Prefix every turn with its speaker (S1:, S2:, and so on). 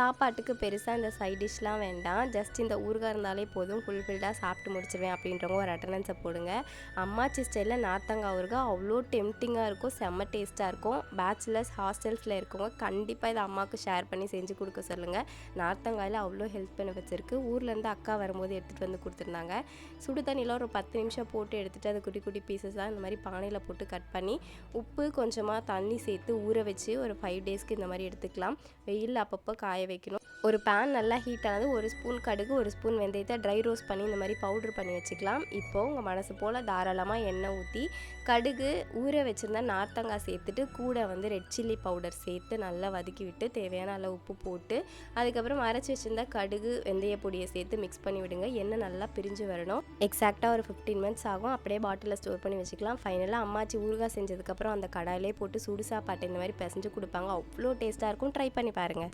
S1: சாப்பாட்டுக்கு பெருசாக இந்த சைட் டிஷ்லாம் வேண்டாம். ஜஸ்ட் இந்த ஊறுகாய் இருந்தாலே போதும். ஃபுல்ஃபில்டாக சாப்பிட்டு முடிச்சிருவேன் அப்படின்றவங்க ஒரு அட்டண்டன்ஸை போடுங்க. அம்மாச்சி ஸ்டைலில் நார்த்தங்காய் ஊறுகாய் அவ்வளோ டெம்டிங்காக இருக்கும். செம்ம டேஸ்ட்டாக இருக்கும். பேச்சுலர்ஸ் ஹாஸ்டல்ஸில் இருக்கவங்க கண்டிப்பாக இதை அம்மாவுக்கு ஷேர் பண்ணி செஞ்சு கொடுக்க சொல்லுங்கள் நார்த்தங்காயில் அவ்வளோ ஹெல்த் பெனிஃபிட்ஸ் இருக்குது ஊர்லேருந்து அக்கா வரும்போது எடுத்துகிட்டு வந்து கொடுத்துருந்தாங்க. சுடு தண்ணியில் ஒரு பத்து நிமிஷம் போட்டு எடுத்துகிட்டு அது குட்டி குட்டி பீசஸாக இந்த மாதிரி பானையில் போட்டு கட் பண்ணி உப்பு கொஞ்சமாக தண்ணி சேர்த்து ஊற வச்சு ஒரு ஃபைவ் டேஸ்க்கு இந்த மாதிரி எடுத்துக்கலாம். வெயிலில் அப்பப்போ காய வைக்கணும். ஒரு பேன் நல்லா ஹீட் ஆனது ஒரு ஸ்பூன் கடுகு ஒரு ஸ்பூன் வெந்தயத்தை ட்ரை ரோஸ்ட் பண்ணி இந்த மாதிரி பவுட்ரு பண்ணி வச்சுக்கலாம். இப்போது உங்கள் மனசு போல் தாராளமாக எண்ணெய் ஊற்றி கடுகு ஊற வச்சுருந்தா நார்த்தங்காய் சேர்த்துட்டு கூட வந்து ரெட் சில்லி பவுடர் சேர்த்து நல்லா வதக்கி விட்டு தேவையான அளவு உப்பு போட்டு அதுக்கப்புறம் அரைச்சி வச்சுருந்தா கடுகு வெந்தய பொடியை சேர்த்து மிக்ஸ் பண்ணி விடுங்க. எண்ணெய் நல்லா பிரிஞ்சு வரணும். எக்ஸாக்டாக ஒரு ஃபிஃப்டீன் மினிட்ஸ் ஆகும். அப்படியே பாட்டிலில் ஸ்டோர் பண்ணி வச்சுக்கலாம். ஃபைனலாக அம்மாச்சி ஊறுகாய் செஞ்சதுக்கப்புறம் அந்த கடாயிலே போட்டு சுடு சாப்பாட்டு இந்த மாதிரி பிசைஞ்சு கொடுப்பாங்க. அவ்வளோ டேஸ்ட்டாக இருக்கும். ட்ரை பண்ணி பாருங்கள்